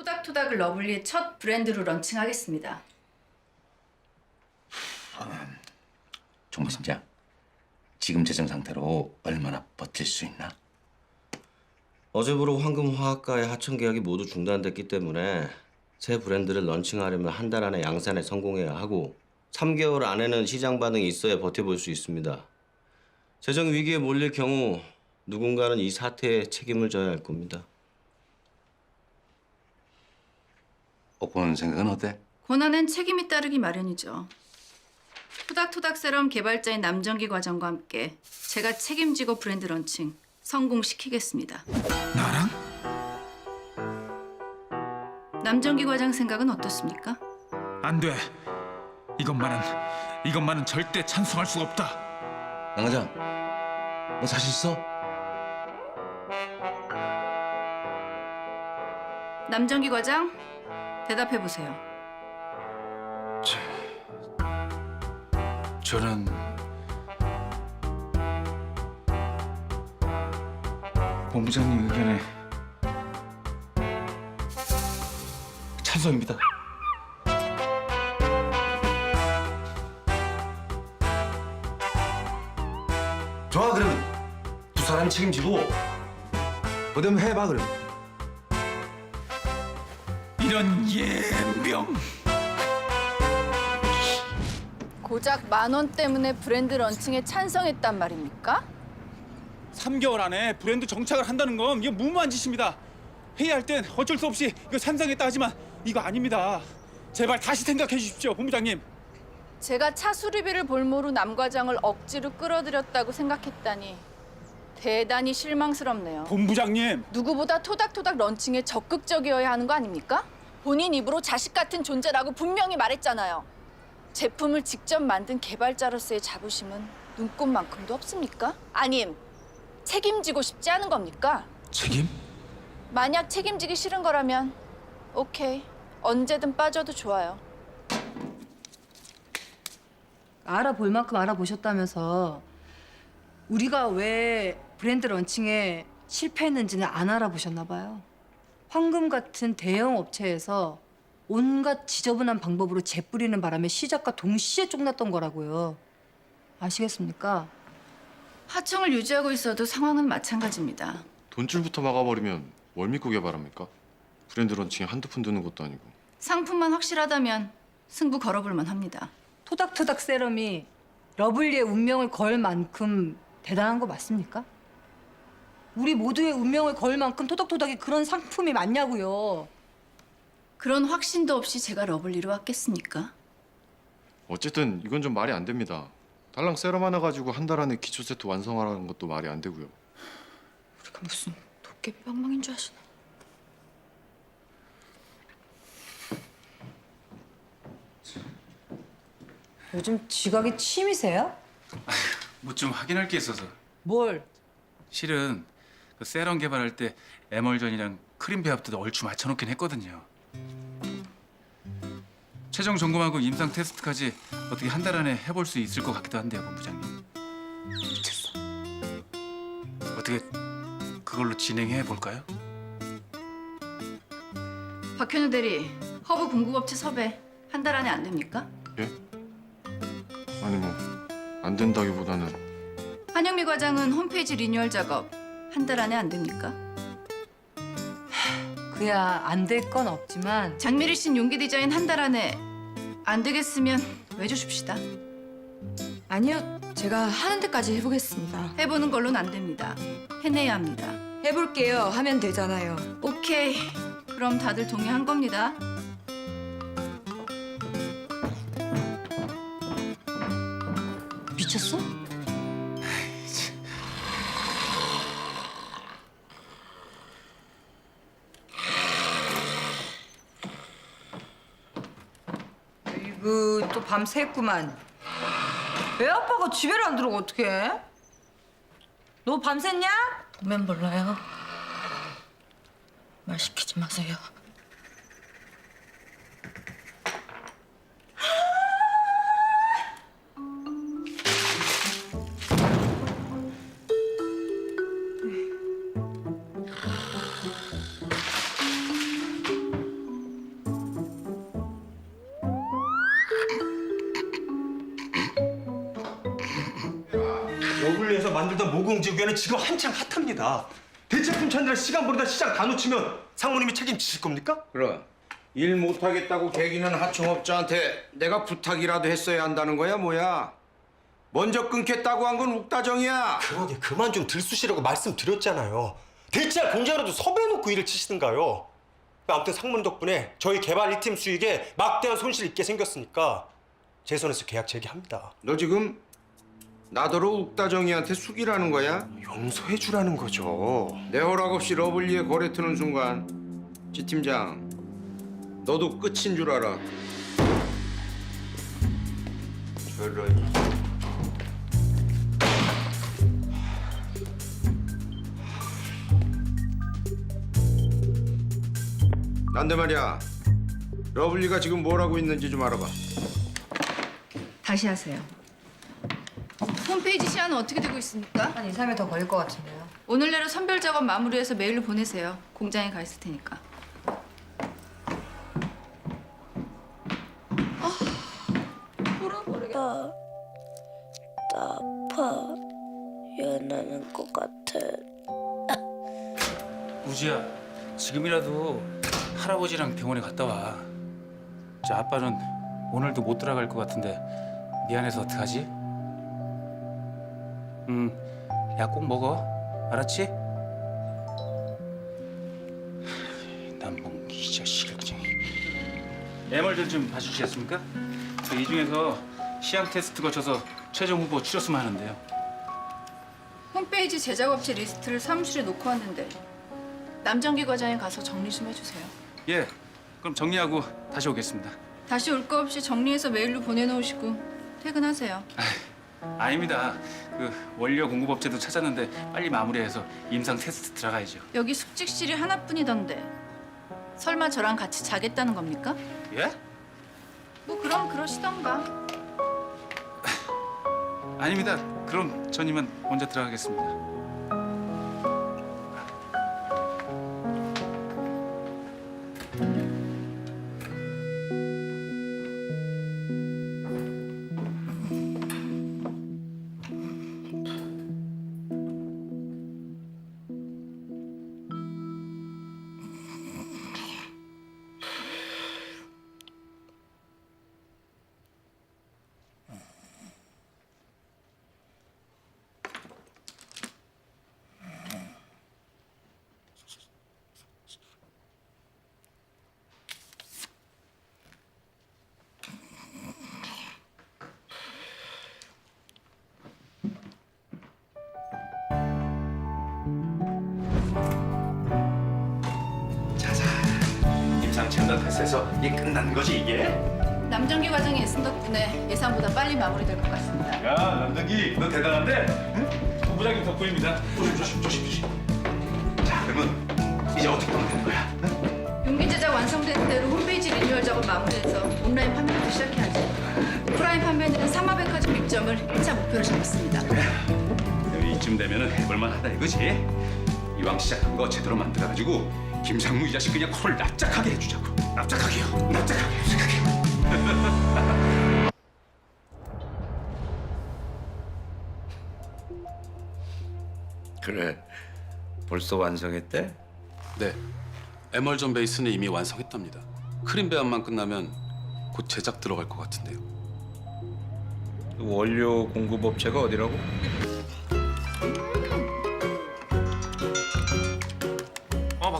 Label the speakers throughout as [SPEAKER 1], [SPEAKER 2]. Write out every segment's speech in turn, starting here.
[SPEAKER 1] 토닥토닥을 러블리의 첫 브랜드로 런칭하겠습니다.
[SPEAKER 2] 정부팀장, 지금 재정 상태로 얼마나 버틸 수 있나?
[SPEAKER 3] 어제부로 황금화학과의 하청 계약이 모두 중단됐기 때문에 새 브랜드를 런칭하려면 한 달 안에 양산에 성공해야 하고 3개월 안에는 시장 반응이 있어야 버텨볼 수 있습니다. 재정 위기에 몰릴 경우 누군가는 이 사태에 책임을 져야 할 겁니다.
[SPEAKER 2] 오픈 생각은 어때?
[SPEAKER 1] 고난엔 책임이 따르기 마련이죠. 토닥토닥 세럼 개발자인 남정기 과장과 함께 제가 책임지고 브랜드 런칭 성공시키겠습니다.
[SPEAKER 4] 나랑?
[SPEAKER 1] 남정기 과장 생각은 어떻습니까?
[SPEAKER 4] 안 돼. 이것만은 이것만은 절대 찬성할 수가 없다.
[SPEAKER 2] 양 과장, 너 자신 있어?
[SPEAKER 1] 남정기 과장 대답해 보세요.
[SPEAKER 4] 저는 본부장님 의견에 찬성입니다.
[SPEAKER 5] 좋아 그러면 두 사람이 책임지고 어디 한번 해봐 그럼
[SPEAKER 4] 이런 예명.
[SPEAKER 1] 고작 만 원 때문에 브랜드 런칭에 찬성했단 말입니까?
[SPEAKER 6] 3개월 안에 브랜드 정착을 한다는 건 이게 무모한 짓입니다. 회의할 땐 어쩔 수 없이 이거 찬성했다 하지만 이거 아닙니다. 제발 다시 생각해 주십시오, 본부장님.
[SPEAKER 1] 제가 차 수리비를 볼모로 남 과장을 억지로 끌어들였다고 생각했다니 대단히 실망스럽네요.
[SPEAKER 6] 본부장님.
[SPEAKER 1] 누구보다 토닥토닥 런칭에 적극적이어야 하는 거 아닙니까? 본인 입으로 자식 같은 존재라고 분명히 말했잖아요. 제품을 직접 만든 개발자로서의 자부심은 눈꽃만큼도 없습니까? 아님 책임지고 싶지 않은 겁니까?
[SPEAKER 4] 책임?
[SPEAKER 1] 만약 책임지기 싫은 거라면 오케이 언제든 빠져도 좋아요.
[SPEAKER 7] 알아볼 만큼 알아보셨다면서 우리가 왜 브랜드 런칭에 실패했는지는 안 알아보셨나 봐요. 황금 같은 대형 업체에서 온갖 지저분한 방법으로 재뿌리는 바람에 시작과 동시에 쫑났던 거라고요. 아시겠습니까?
[SPEAKER 1] 하청을 유지하고 있어도 상황은 마찬가지입니다.
[SPEAKER 8] 돈줄부터 막아버리면 뭘 믿고 개발합니까? 브랜드 런칭에 한두 푼 드는 것도 아니고
[SPEAKER 1] 상품만 확실하다면 승부 걸어볼 만 합니다.
[SPEAKER 7] 토닥토닥 세럼이 러블리의 운명을 걸 만큼 대단한 거 맞습니까? 우리 모두의 운명을 걸 만큼 토닥토닥이 그런 상품이 맞냐고요.
[SPEAKER 1] 그런 확신도 없이 제가 러블리로 왔겠습니까?
[SPEAKER 8] 어쨌든 이건 좀 말이 안 됩니다. 달랑 세럼 하나 가지고 한 달 안에 기초 세트 완성하라는 것도 말이 안 되고요.
[SPEAKER 7] 우리가 무슨 도깨비 방망인 줄 아시나? 요즘 지각이 취미세요?
[SPEAKER 9] 뭐 좀 확인할 게 있어서
[SPEAKER 7] 뭘?
[SPEAKER 9] 실은 그 세럼 개발할 때 에멀전이랑 크림 배합도 얼추 맞춰놓긴 했거든요. 최종 점검하고 임상 테스트까지 어떻게 한 달 안에 해볼 수 있을 것 같기도 한데요, 본부장님. 미쳤어. 어떻게 그걸로 진행해 볼까요?
[SPEAKER 1] 박현우 대리, 허브 공급업체 섭외 한 달 안에 안 됩니까?
[SPEAKER 8] 예? 아니 뭐 안 된다기보다는
[SPEAKER 1] 한영미 과장은 홈페이지 리뉴얼 작업 한 달 안에 안 됩니까?
[SPEAKER 7] 그야 안 될 건 없지만
[SPEAKER 1] 장미리 씨는 용기 디자인 한 달 안에 안 되겠으면 외주십시다.
[SPEAKER 10] 아니요, 제가 하는 데까지 해보겠습니다.
[SPEAKER 1] 해보는 걸로는 안 됩니다. 해내야 합니다.
[SPEAKER 10] 해볼게요. 하면 되잖아요.
[SPEAKER 1] 오케이. 그럼 다들 동의한 겁니다.
[SPEAKER 7] 미쳤어? 이거 또 밤샜구만. 애 아빠가 집에를 안 들어오고 어떡해? 너 밤샜냐?
[SPEAKER 10] 보면 몰라요. 말 시키지 마세요.
[SPEAKER 5] 만들던 모공지구에는 지금 한창 핫합니다. 대체품 찾느라 시간 버리다 시장 다 놓치면 상무님이 책임지실 겁니까?
[SPEAKER 11] 그럼 일 못하겠다고 개기는 하청업자한테 내가 부탁이라도 했어야 한다는 거야 뭐야? 먼저 끊겠다고 한 건 욱다정이야.
[SPEAKER 5] 그러게 그만 좀 들쑤시라고 말씀드렸잖아요. 대체할 공장이라도 섭외해놓고 일을 치시든가요. 아무튼 상문 덕분에 저희 개발 1팀 수익에 막대한 손실 입게 생겼으니까 제 손에서 계약 재개합니다.
[SPEAKER 11] 너 지금 나더러 욱다정이한테 숙이라는 거야?
[SPEAKER 5] 용서해 주라는 거죠.
[SPEAKER 11] 내 허락 없이 러블리에 거래 트는 순간 지 팀장 너도 끝인 줄 알아. 저런. 난데 말이야. 러블리가 지금 뭘 하고 있는지 좀 알아봐.
[SPEAKER 1] 다시 하세요. 홈페이지 시안은 어떻게 되고 있습니까?
[SPEAKER 10] 한 2, 3일 더 걸릴 것 같은데요.
[SPEAKER 1] 오늘 내로 선별 작업 마무리해서 메일로 보내세요. 공장에 가 있을 테니까.
[SPEAKER 12] 나, 나 아파. 연하는 것 같아.
[SPEAKER 9] 우지야, 지금이라도 할아버지랑 병원에 갔다 와. 저 아빠는 오늘도 못 들어갈 것 같은데 미안해서 어떡하지? 음, 약 꼭 먹어. 알았지? 남봉 이 자식을 그냥. 애멀들 좀 봐주시겠습니까? 저 이 중에서 시향 테스트 거쳐서 최종 후보 추렸으면 하는데요.
[SPEAKER 1] 홈페이지 제작 업체 리스트를 사무실에 놓고 왔는데 남정기 과장에 가서 정리 좀 해주세요.
[SPEAKER 9] 예, 그럼 정리하고 다시 오겠습니다.
[SPEAKER 1] 다시 올 거 없이 정리해서 메일로 보내놓으시고 퇴근하세요.
[SPEAKER 9] 아 닙니다. 그 원료 공급 업체도 찾았는데 빨리 마무리해서 임상 테스트 들어가야죠.
[SPEAKER 1] 여기 숙직실이 하나뿐이던데 설마 저랑 같이 자겠다는 겁니까?
[SPEAKER 9] 예?
[SPEAKER 1] 뭐 그럼 그러시던가.
[SPEAKER 9] 아닙니다. 그럼 전 이만 먼저 들어가겠습니다.
[SPEAKER 2] 첨단 패스에서 이게 끝난 거지 이게?
[SPEAKER 1] 남정기 과장이 애쓴 덕분에 예상보다 빨리 마무리될 것 같습니다.
[SPEAKER 6] 야 남덕이 너 대단한데? 응? 본부장님 덕분입니다.
[SPEAKER 2] 조심 조심 조심 조심. 자 그러면 이제 어떻게 하면 되는 거야? 응?
[SPEAKER 1] 용기 제작 완성된 대로 홈페이지 리뉴얼 작업 마무리해서 온라인 판매부터 시작해야죠. 오프라인 판매는 삼화백화점 입점을 1차 목표로 잡았습니다.
[SPEAKER 6] 이쯤 되면은 해볼만 하다 이거지? 이왕 시작한 거 제대로 만들어가지고 김상무 이 자식 그냥 코를 납작하게 해주자고 납작하게요 납작하게 납작하게
[SPEAKER 11] 그래. 벌써 완성했대?
[SPEAKER 13] 네, 에멀전 베이스는 이미 완성했답니다. 크림 배합만 끝나면 곧 제작 들어갈 것 같은데요.
[SPEAKER 11] 원료 공급 업체가 어디라고?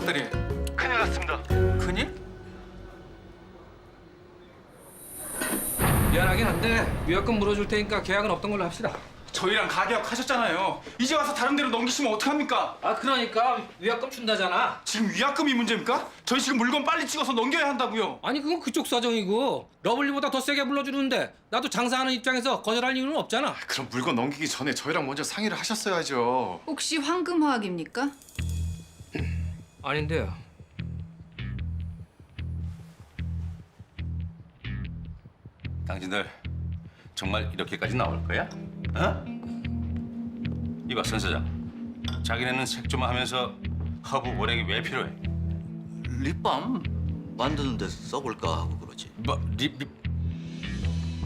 [SPEAKER 9] 박대리.
[SPEAKER 5] 큰일 났습니다.
[SPEAKER 9] 큰일?
[SPEAKER 14] 미안하긴 한데 위약금 물어줄 테니까 계약은 없던 걸로 합시다.
[SPEAKER 6] 저희랑 가계약 하셨잖아요 이제 와서 다른 데로 넘기시면 어떡합니까?
[SPEAKER 14] 아 그러니까 위약금 준다잖아.
[SPEAKER 6] 지금 위약금이 문제입니까? 저희 지금 물건 빨리 찍어서 넘겨야 한다고요
[SPEAKER 14] 아니 그건 그쪽 사정이고 러블리보다 더 세게 불러주는데 나도 장사하는 입장에서 거절할 이유는 없잖아.
[SPEAKER 8] 그럼 물건 넘기기 전에 저희랑 먼저 상의를 하셨어야죠.
[SPEAKER 1] 혹시 황금화학입니까?
[SPEAKER 14] 아닌데요.
[SPEAKER 2] 당신들 정말 이렇게까지 나올 거야? 어? 이봐 선 사장 자기네는 색조만 하면서 허브 원액이 왜 필요해?
[SPEAKER 3] 립밤 만드는데 써볼까 하고 그러지.
[SPEAKER 2] 뭐 립, 립.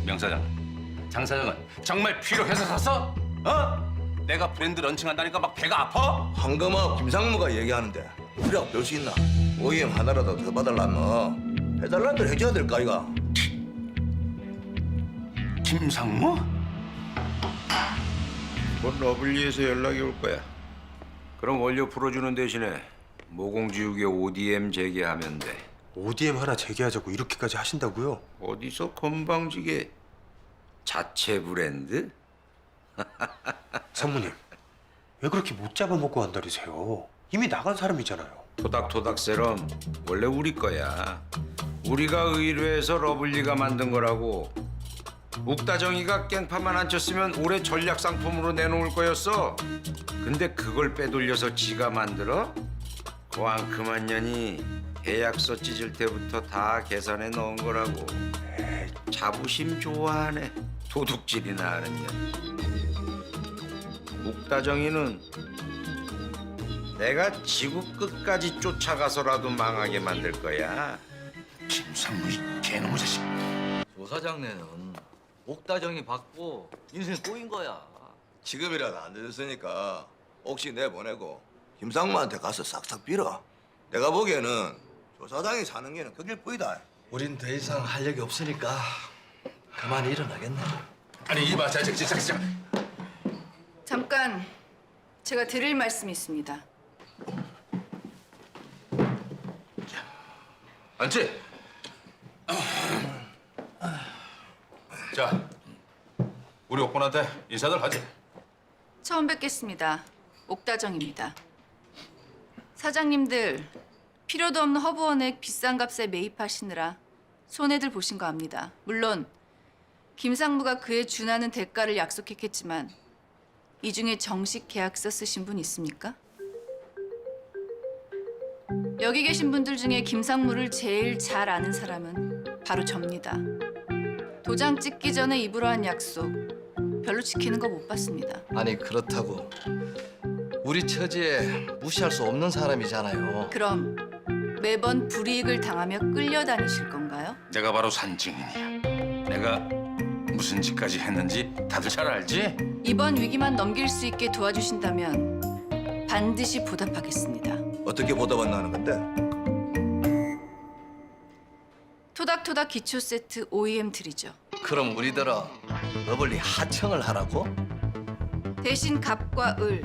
[SPEAKER 2] 명 사장 장 사장은 정말 필요해서 샀어? 어? 내가 브랜드 런칭한다니까 막 배가 아파?
[SPEAKER 11] 황금아 김상무가 얘기하는데 우리하고 별수 있나? OEM 하나라도 더 받으려면 해달라는 대로 해줘야 될까 이가?
[SPEAKER 2] 김상무?
[SPEAKER 11] 곧 러블리에서 연락이 올 거야. 그럼 원료 풀어주는 대신에 모공지우개 ODM 재개하면 돼.
[SPEAKER 5] ODM 하나 재개하자고 이렇게까지 하신다고요?
[SPEAKER 11] 어디서 건방지게 자체 브랜드?
[SPEAKER 5] 상무님 왜 그렇게 못 잡아먹고 한다리세요? 이미 나간 사람이잖아요.
[SPEAKER 11] 토닥토닥 세럼 원래 우리 거야. 우리가 의뢰해서 러블리가 만든 거라고. 옥다정이가 깽판만 안 쳤으면 올해 전략 상품으로 내놓을 거였어. 근데 그걸 빼돌려서 지가 만들어? 그만큼한 년이 계약서 찢을 때부터 다 계산해 넣은 거라고. 자부심 좋아하네. 도둑질이나 하는 년. 옥다정이는 내가 지구 끝까지 쫓아가서라도 망하게 만들 거야.
[SPEAKER 2] 김상무 이 개놈의 자식.
[SPEAKER 15] 조사장네는 옥다정이 받고 인생 꼬인 거야.
[SPEAKER 11] 지금이라도 안 늦었으니까 혹시 내보내고 김상무한테 가서 싹싹 빌어. 내가 보기에는 조사장이 사는 게는 그길 뿐이다.
[SPEAKER 15] 우린 더 이상 할 얘기 없으니까 그만 일어나겠네.
[SPEAKER 2] 아니 이봐 자, 자, 자, 자, 자.
[SPEAKER 1] 잠깐 제가 드릴 말씀이 있습니다.
[SPEAKER 2] 앉지? 자, 우리 옥군한테 인사들 하지.
[SPEAKER 1] 처음 뵙겠습니다. 옥다정입니다. 사장님들 필요도 없는 허브원액 비싼 값에 매입하시느라 손해들 보신 거 압니다. 물론 김상무가 그에 준하는 대가를 약속했겠지만 이 중에 정식 계약서 쓰신 분 있습니까? 여기 계신 분들 중에 김상무를 제일 잘 아는 사람은 바로 접니다. 도장 찍기 전에 입으로 한 약속 별로 지키는 거 못 봤습니다.
[SPEAKER 15] 아니 그렇다고 우리 처지에 무시할 수 없는 사람이잖아요.
[SPEAKER 1] 그럼 매번 불이익을 당하며 끌려다니실 건가요?
[SPEAKER 2] 내가 바로 산증인이야. 내가 무슨 짓까지 했는지 다들 잘 알지?
[SPEAKER 1] 이번 위기만 넘길 수 있게 도와주신다면 반드시 보답하겠습니다.
[SPEAKER 11] 어떻게 보답한다는 건데?
[SPEAKER 1] 토닥토닥 기초 세트 OEM 드리죠.
[SPEAKER 15] 그럼 우리들은 러블리 하청을 하라고?
[SPEAKER 1] 대신 갑과 을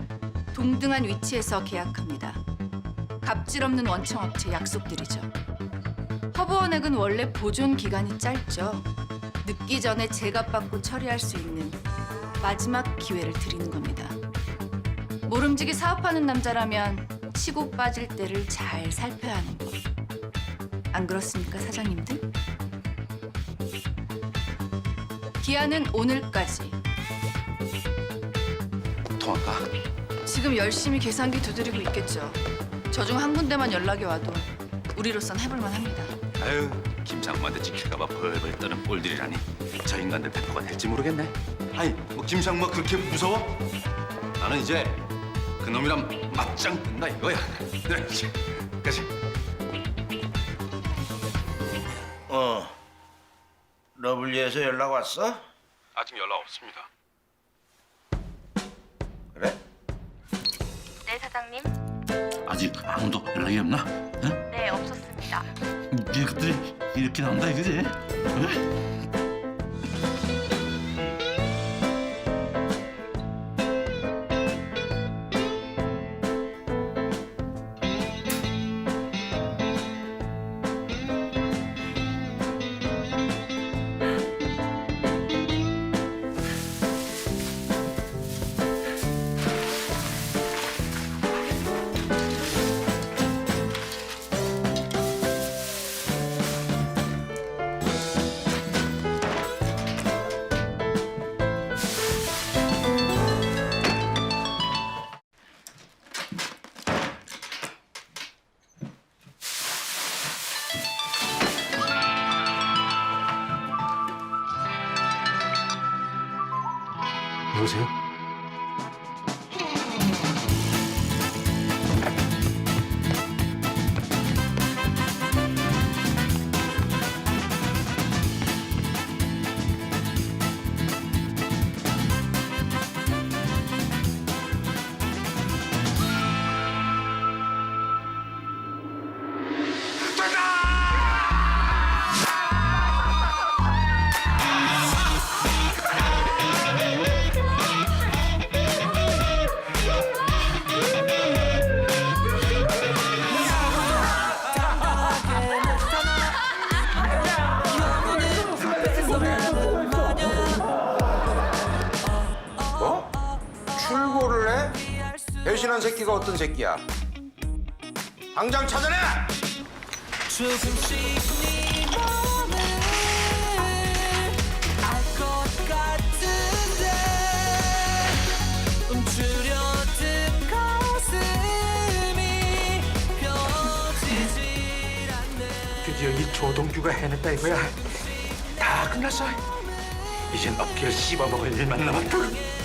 [SPEAKER 1] 동등한 위치에서 계약합니다. 갑질 없는 원청 업체 약속드리죠. 허브원액은 원래 보존 기간이 짧죠. 늦기 전에 제값 받고 처리할 수 있는 마지막 기회를 드리는 겁니다. 모름지기 사업하는 남자라면 치고 빠질 때를 잘 살펴야 하는 법. 안 그렇습니까, 사장님들? 기한은 오늘까지.
[SPEAKER 2] 통할까?
[SPEAKER 1] 지금 열심히 계산기 두드리고 있겠죠. 저 중 한 군데만 연락이 와도 우리로선 해볼만 합니다.
[SPEAKER 2] 아유, 김상무한테 찍힐까봐 벌벌 떠는 꼴들이라니. 저 인간들 배포가 될지 모르겠네. 아니, 뭐 김상무가 그렇게 무서워? 나는 이제 그놈이랑 맞짱 뜬다 이거야. 네, 이제 그치?
[SPEAKER 11] 어. 러블리에서 연락 왔어?
[SPEAKER 2] 아직 연락 없습니다.
[SPEAKER 11] 그래?
[SPEAKER 12] 네 사장님.
[SPEAKER 2] 아직 아무도 연락이 없나? 응?
[SPEAKER 12] 네 없었습니다.
[SPEAKER 2] 이것들이 이렇게 나온다 이거지?
[SPEAKER 5] 여
[SPEAKER 11] 배신한 새끼가 어떤 새끼야? 당장 찾아내!
[SPEAKER 2] 드디어 이 조동규가 해냈다 이거야. 다 끝났어. 이젠 어깨를 씹어먹을 일만 남았다.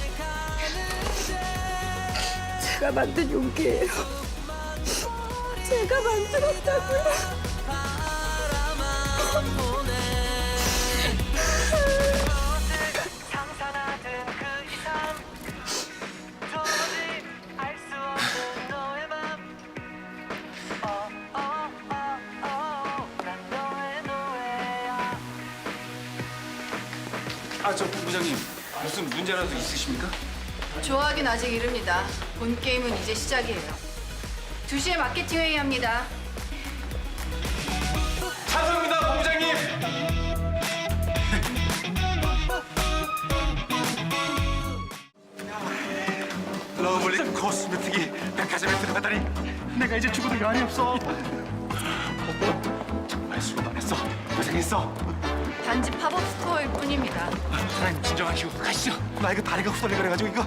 [SPEAKER 7] 제가 만든 용기예요. 제가 만들었다고요.
[SPEAKER 9] 아저 본부장님 무슨 문제라도 있으십니까?
[SPEAKER 1] 좋아하긴 아직 이릅니다. 본 게임은 이제 시작이에요. 2시에 마케팅 회의합니다.
[SPEAKER 2] 찬성입니다, 본부장님. 러블리 코스메틱이 백화점에 들어가다니 내가 이제 죽어도 여한이 없어. 정말 수고 많았어. 고생했어.
[SPEAKER 1] 단지 팝업 스토어일 뿐입니다.
[SPEAKER 2] 사장님 진정하시고 가시죠. 나 이거 다리가 후덜리 그래가지고 이거.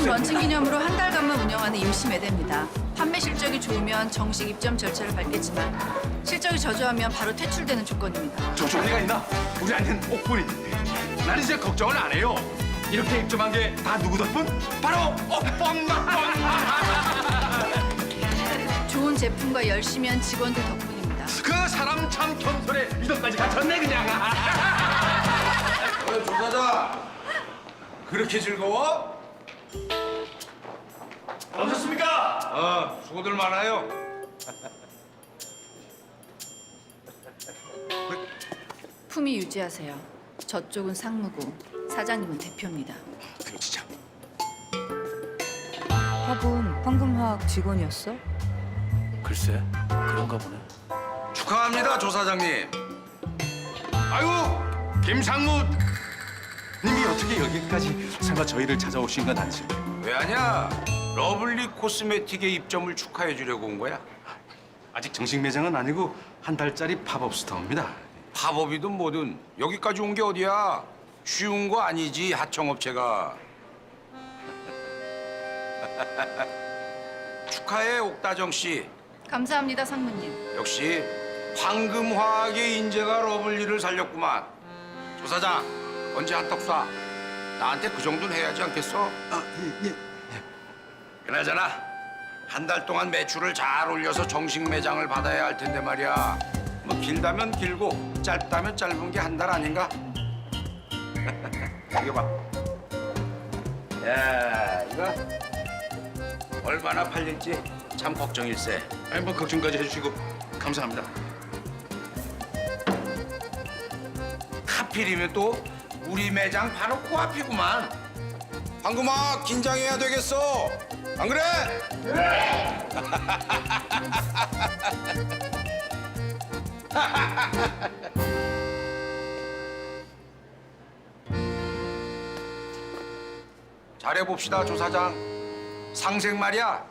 [SPEAKER 1] 신제품 런칭 기념으로 한 달간만 운영하는 임시 매대입니다. 판매 실적이 좋으면 정식 입점 절차를 밟겠지만 실적이 저조하면 바로 퇴출되는 조건입니다.
[SPEAKER 2] 저 종이가 있나? 우리한텐 옥분이 나는 이제 걱정을 안 해요. 이렇게 입점한 게 다 누구 덕분? 바로 옥범 덕분!
[SPEAKER 1] 좋은 제품과 열심히 한 직원들 덕분입니다.
[SPEAKER 2] 그 사람 참 겸손해. 이것까지 갖췄네 그냥.
[SPEAKER 11] 어, 조사장 그렇게 즐거워?
[SPEAKER 2] 어셨습니까?
[SPEAKER 11] 어, 수고들 많아요.
[SPEAKER 1] 품위 유지하세요. 저쪽은 상무고 사장님은 대표입니다.
[SPEAKER 2] 그렇지 참.
[SPEAKER 7] 화분 황금화학 직원이었어?
[SPEAKER 9] 글쎄 그런가 보네.
[SPEAKER 11] 축하합니다, 조 사장님.
[SPEAKER 2] 아유, 김상무 님이 어떻게 여기까지 설마 저희를 찾아오신 건 아니죠?
[SPEAKER 11] 왜 하냐? 러블리 코스메틱의 입점을 축하해 주려고 온 거야.
[SPEAKER 16] 아직 정식 매장은 아니고 한 달짜리 팝업 스토어입니다.
[SPEAKER 11] 팝업이든 뭐든 여기까지 온 게 어디야? 쉬운 거 아니지 하청업체가. 축하해 옥다정 씨.
[SPEAKER 1] 감사합니다, 상무님.
[SPEAKER 11] 역시 황금화학의 인재가 러블리를 살렸구만. 조사장 언제 한턱 쏴? 나한테 그 정도는 해야지 않겠어?
[SPEAKER 16] 아, 예, 예.
[SPEAKER 11] 그나저나 한 달 동안 매출을 잘 올려서 정식 매장을 받아야 할 텐데 말이야. 뭐 길다면 길고 짧다면 짧은 게 한 달 아닌가? 이거 봐. 야 이거 얼마나 팔릴지 참 걱정일세.
[SPEAKER 16] 아니 뭐 걱정까지 해주시고 감사합니다.
[SPEAKER 11] 하필이면 또 우리 매장 바로 코앞이구만. 황금아 긴장해야 되겠어. 안 그래? 잘해봅시다 조사장. 상생 말이야.